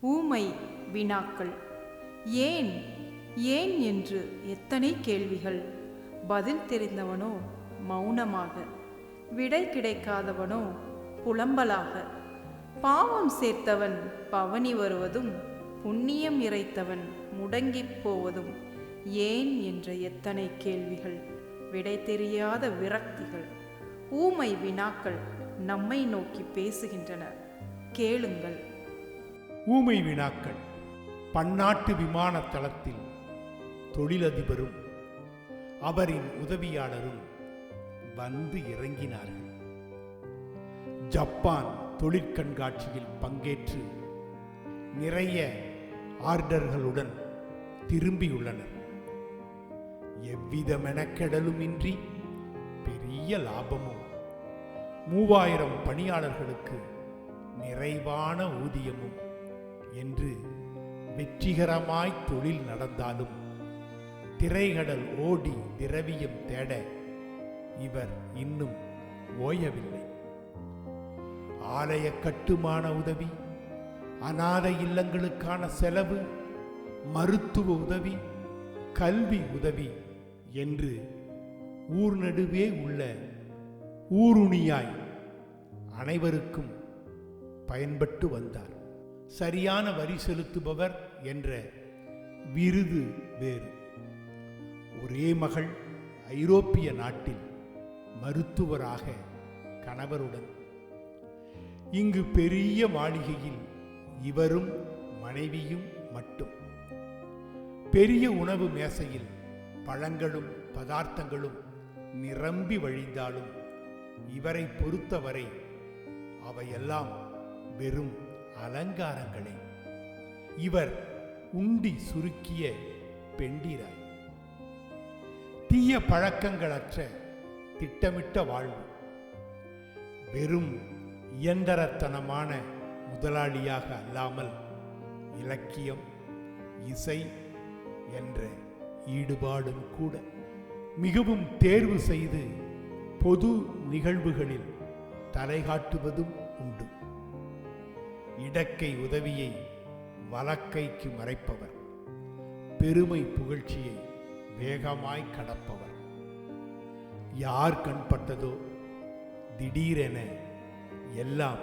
ஊமை வினாக்கள். ஏன்? ஏன் என்று எத்தனை கேள்விகள். பதில் தெரிந்தவனோ மௌனமாக. விடை கிடைக்காதவனோ புலம்பலாக. பாவம் சேர்த்தவன் பவனி வருவதும் புண்ணியம் இறைத்தவன் முடங்கிப் போவதும் ஏன் என்ற எத்தனை கேள்விகள். விடை தெரியாத விரக்திகள். ஊமை வினாக்கள் நம்மை நோக்கி பேசுகின்றன. கேளுங்கள். ஊமை வினாக்கள். பன்னாட்டு விமான தளத்தில் தொழிலதிபரும் அவரின் உதவியாளரும் வந்து இறங்கினார்கள். ஜப்பான் தொழிற்கண்காட்சியில் பங்கேற்று நிறைய ஆர்டர்களுடன் திரும்பியுள்ளனர். எவ்வித மெனக்கெடலுமின்றி பெரிய லாபமும் மூவாயிரம் பணியாளர்களுக்கு நிறைவான ஊதியமும் என்று வெற்றிகரமாய் தொழில் நடந்தாலும் திரைகடல் ஓடி திரவியம் தேட இவர் இன்னும் ஓயவில்லை. ஆலய கட்டுமான உதவி அநாத இல்லங்களுக்கான செலவு மருத்துவ உதவி கல்வி உதவி என்று ஊர் நடுவே உள்ள ஊருணியாய் அனைவருக்கும் பயன்பட்டு வந்தார். சரியான வரி செலுத்துபவர் என்ற விருது வேறு. ஒரே மகள் ஐரோப்பிய நாட்டில் மருத்துவராக கணவருடன். இங்கு பெரிய மாளிகையில் இவரும் மனைவியும் மட்டும். பெரிய உணவு மேசையில் பழங்களும் பதார்த்தங்களும் நிரம்பி வழிந்தாலும் இவரை பொறுத்தவரை அவையெல்லாம் வெறும் அலங்காரங்களே. இவர் உண்டி சுருக்கிய பெண்டிராய். தீய பழக்கங்களற்ற திட்டமிட்ட வாழ்வு. வெறும் இயந்திரத்தனமான முதலாளியாக அல்லாமல் இலக்கியம் இசை என்ற ஈடுபாடும் கூட மிகவும் தேர்வு செய்து பொது நிகழ்வுகளில் தலைகாட்டுவதும் உண்டு. இடக்கை உதவியை வலக்கைக்கு மறைப்பவர். பெருமை புகழ்ச்சியை வேகமாய் கடப்பவர். யார் கண்பட்டதோ திடீரென எல்லாம்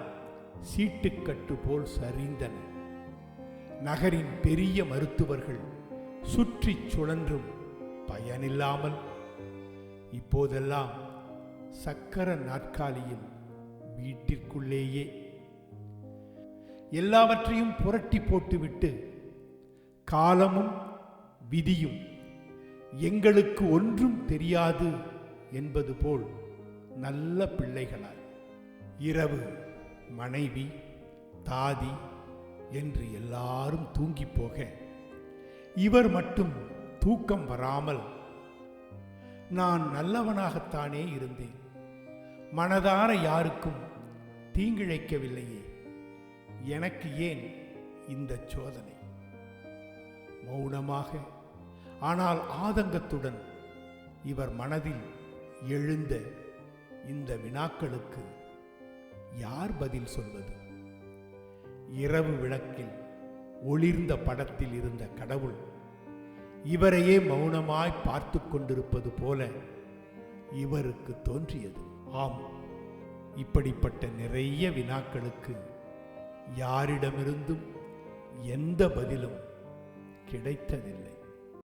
சீட்டுக்கட்டு போல் சரிந்தன. நகரின் பெரிய மருத்துவர்கள் சுற்றிச் சுழன்றும் பயனில்லாமல் இப்போதெல்லாம் சக்கர நாற்காலியில் வீட்டிற்குள்ளேயே எல்லாவற்றையும் புரட்டி போட்டுவிட்டு காலமும் விதியும் எங்களுக்கு ஒன்றும் தெரியாது என்பது போல் நல்ல பிள்ளைகளாய் இரவு மனைவி தாதி என்று எல்லாரும் தூங்கி போக இவர் மட்டும் தூக்கம் வராமல் நான் நல்லவனாகத்தானே இருந்தேன். மனதார யாருக்கும் தீங்கிழைக்கவில்லையே. எனக்கு ஏன் இந்த சோதனை? மௌனமாக ஆனால் ஆதங்கத்துடன் இவர் மனதில் எழுந்த இந்த வினாக்களுக்கு யார் பதில் சொல்வது இரவு விளக்கில் ஒளிர்ந்த படத்தில் இருந்த கடவுள் இவரையே மௌனமாய் பார்த்து கொண்டிருப்பது போல இவருக்கு தோன்றியது. ஆம் இப்படிப்பட்ட நிறைய வினாக்களுக்கு யாரிடமிருந்தும் எந்த பதிலும் கிடைத்ததில்லை.